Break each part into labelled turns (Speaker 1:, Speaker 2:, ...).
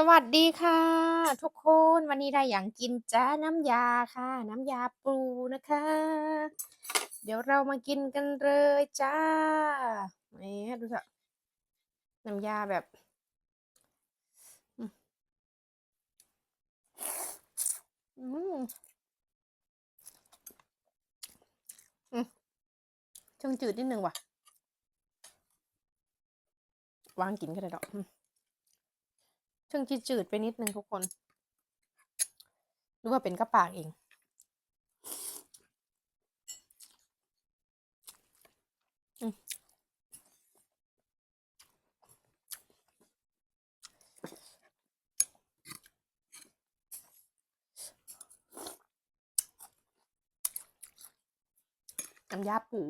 Speaker 1: สวัสดีค่ะ ทุกคนวันนี้ได้อย่างกินจ้าน้ำยาค่ะ น้ำยาปูนะคะ เดี๋ยวเรามากินกันเลยจ้าแหมดูสิน้ำยาแบบอืมอืมอืมช่างจืดนิดนึงว่ะ วางกินก็ได้ดอก อืมเชิงจืดไปนิดนึงทุกคน หรือว่าเป็นกระปากเองน้ำยาปู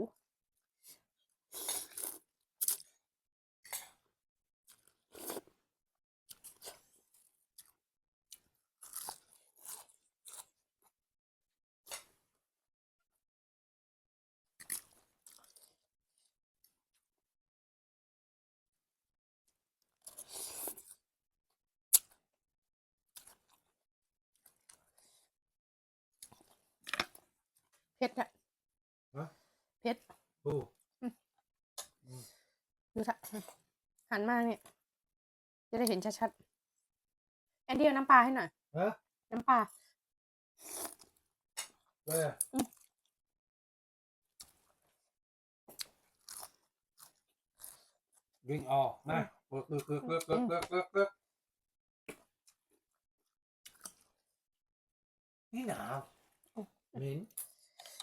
Speaker 1: เผ็ดอะ
Speaker 2: ฮะ
Speaker 1: เผ็ด
Speaker 2: ปู
Speaker 1: ดูสิหันมาเนี่ย จะได้เห็นชัดๆแอนดี้เอาน้ำปลาให้หน่อย
Speaker 2: ฮะ
Speaker 1: น้ำปลา
Speaker 2: เว้ย
Speaker 1: อืม
Speaker 2: วิ่งออกมาเลิกเลิกเลิกเลิกเลิกเลิกเลิกเลิกนี่หนาวเหม็น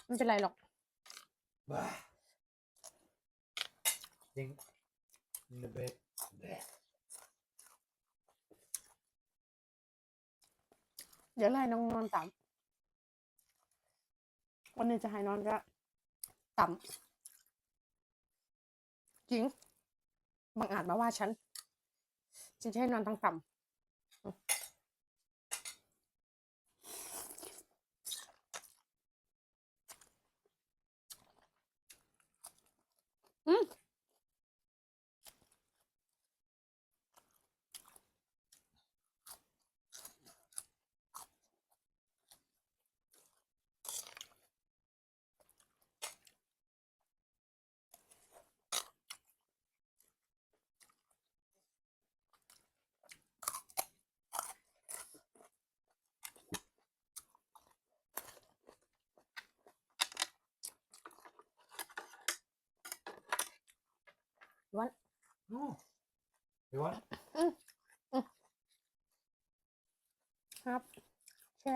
Speaker 1: ไม่เป็นไรหรอก
Speaker 2: บ้าจริงในเบ็ดแดด
Speaker 1: เดี๋ยวไล่น้องนอนต่ำวันนี้จะให้นอนก็ต่ำจริง บางอาจมาว่าฉันฉันจะให้นอนทั้งต่ำ
Speaker 2: You want? No. You want?
Speaker 1: Mm. Mm. Have